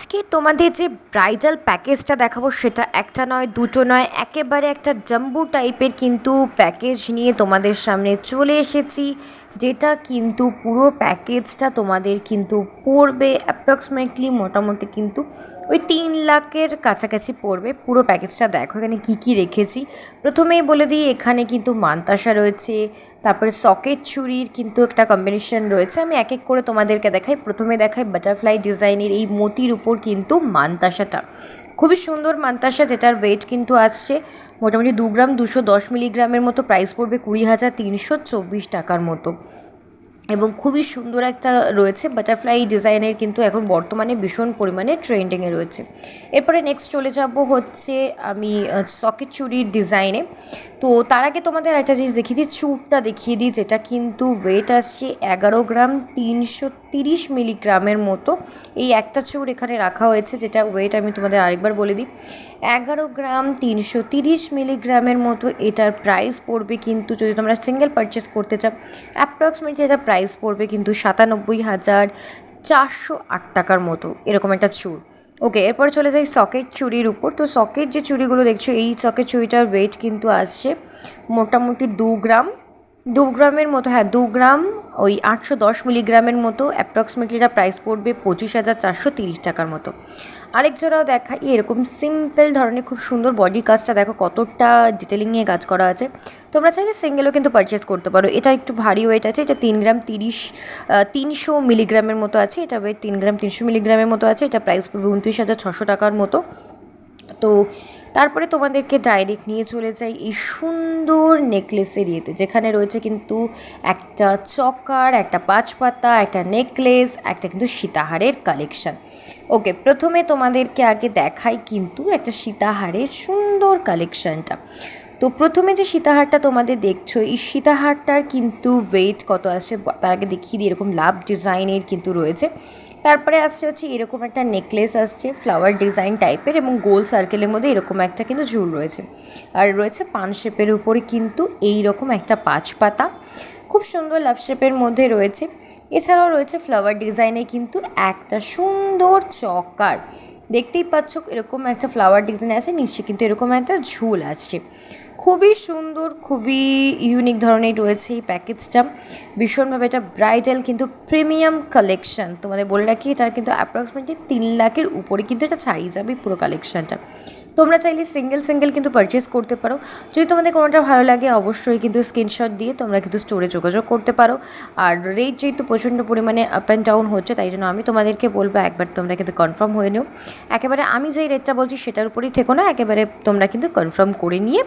আজকে তোমাদের যে ব্রাইডাল প্যাকেজটা দেখাবো, সেটা একটা নয়, দুটো নয়, একেবারে একটা জাম্বু টাইপের কিন্তু প্যাকেজ নিয়ে তোমাদের সামনে চলে এসেছি, যেটা কিন্তু পুরো প্যাকেজটা তোমাদের কিন্তু পড়বে অ্যাপ্রক্সিমেটলি মোটামুটি কিন্তু ওই তিন লাখের কাছাকাছি পড়বে। পুরো প্যাকেজটা দেখো, এখানে কী কী রেখেছি। প্রথমেই বলে দিই, এখানে কিন্তু মানতাসা রয়েছে, তারপরে সকেট চুরির কিন্তু একটা কম্বিনেশন রয়েছে। আমি এক এক করে তোমাদেরকে দেখাই। প্রথমে দেখাই বাটারফ্লাই ডিজাইনের এই মতির উপর কিন্তু মানতাসাটা খুবই সুন্দর মানতাসা যেটার ওয়েট কিন্তু আসছে মোটামুটি দু গ্রাম দুশো দশ মিলিগ্রামের মতো। প্রাইস পড়বে কুড়ি হাজার তিনশো চব্বিশ টাকার মতো। এবং খুবই সুন্দর একটা রয়েছে বাটারফ্লাই ডিজাইনের কিন্তু এখন বর্তমানে ভীষণ পরিমাণে ট্রেন্ডিংয়ে রয়েছে। এরপরে নেক্সট চলে যাব হচ্ছে আমি সকেট চুরির ডিজাইনে তো তার আগে তোমাদের একটা জিনিস দেখিয়ে দিই চুপটা দেখিয়ে দিই, যেটা কিন্তু ওয়েট আসছে এগারো গ্রাম তিনশো তিরিশ মিলিগ্রামের মতো। এই একটা চুর এখানে রাখা হয়েছে, যেটা ওয়েট আমি তোমাদের আরেকবার বলে দিই। এগারো গ্রাম তিনশো তিরিশ মিলিগ্রামের মতো এটার প্রাইস পড়বে কিন্তু যদি তোমরা সিঙ্গেল পারচেস করতে চাও অ্যাপ্রক্সিমেটলি এটা প্রাইস পড়বে কিন্তু সাতানব্বই হাজার চারশো আট টাকার মতো, এরকম একটা চুর। ওকে এরপর চলে যাই সকেট চুরির উপর। তো সকেট যে চুড়িগুলো দেখছ, এই সকেট চুড়িটার ওয়েট কিন্তু আসছে মোটামুটি দু গ্রাম। দু গ্রামের মতো হ্যাঁ দু গ্রাম ওই আটশো দশ মিলিগ্রামের মতো অ্যাপ্রক্সিমেটলি এটা প্রাইস পড়বে পঁচিশ হাজার চারশো তিরিশ টাকার মতো। আরেক জোড়াও দেখাই এরকম সিম্পল ধরনের খুব সুন্দর বডি কাজটা দেখো কতটা ডিটেলিংয়ে কাজ করা আছে। তোমরা চাইলে সিঙ্গেলও কিন্তু পারচেস করতে পারো। এটা একটু ভারী ওয়েট আছে, এটা তিন গ্রাম তিরিশ তিনশো মিলিগ্রামের মতো আছে, এটা ওয়েট তিন গ্রাম তিনশো মিলিগ্রামের মতো আছে, এটা প্রাইস পড়বে উনত্রিশ হাজার ছশো টাকার মতো। তো তারপরে তোমাদেরকে ডাইরেক্ট নিয়ে চলে যাই এই সুন্দর নেকলেসের ইয়েতে, যেখানে রয়েছে কিন্তু একটা চকার, একটা পাঁচ পাতা একটা নেকলেস একটা কিন্তু সীতাহারের কালেকশন ওকে প্রথমে তোমাদেরকে আগে দেখাই কিন্তু একটা সীতাহারের সুন্দর কালেকশনটা তো প্রথমে যে সীতাহারটা তোমাদের দেখছ, এই সীতাহারটার কিন্তু ওয়েট কত আছে, তার আগে দেখিয়ে দিই, এরকম লাভ ডিজাইনের কিন্তু রয়েছে। তারপরে আসছে হচ্ছে এরকম একটা নেকলেস আসছে ফ্লাওয়ার ডিজাইন টাইপের এবং গোল সার্কেলের মধ্যে এরকম একটা কিন্তু ঝুল রয়েছে। আর রয়েছে পান শেপের উপরে কিন্তু এই রকম একটা পাঁচ পাতা। খুব সুন্দর লাভ শেপের মধ্যে রয়েছে। এছাড়াও রয়েছে ফ্লাওয়ার ডিজাইনে কিন্তু একটা সুন্দর চকার। দেখতেই পাচ্ছ এরকম একটা ফ্লাওয়ার ডিজাইন আছে, নিশ্চয়ই কিন্তু এরকম একটা ঝুল আছে খুবই সুন্দর, খুবই ইউনিক ধরনের রয়েছে এই প্যাকেজটা। ভীষণভাবে এটা ব্রাইডাল কিন্তু প্রিমিয়াম কালেকশন তোমাদের বলে রাখি এটার কিন্তু অ্যাপ্রক্সিমেটলি তিন লাখের উপরে কিন্তু এটা ছাড়িয়ে যাবে পুরো কালেকশনটা তোমরা চাইলে সিঙ্গেল সিঙ্গেল কিন্তু পারচেস করতে পারো। যদি তোমাদের কোনোটা ভালো লাগে, অবশ্যই কিন্তু স্ক্রিনশট দিয়ে তোমরা কিন্তু স্টোরে যোগাযোগ করতে পারো। আর রেট যেহেতু প্রচণ্ড পরিমাণে আপ অ্যান্ড ডাউন হচ্ছে, তাই জন্য আমি তোমাদেরকে বলব, একবার তোমরা কিন্তু কনফার্ম হয়ে নিও। একেবারে আমি যেই রেটটা বলছি, সেটার উপরেই থেকো না, একেবারে তোমরা কিন্তু কনফার্ম করে নিয়ে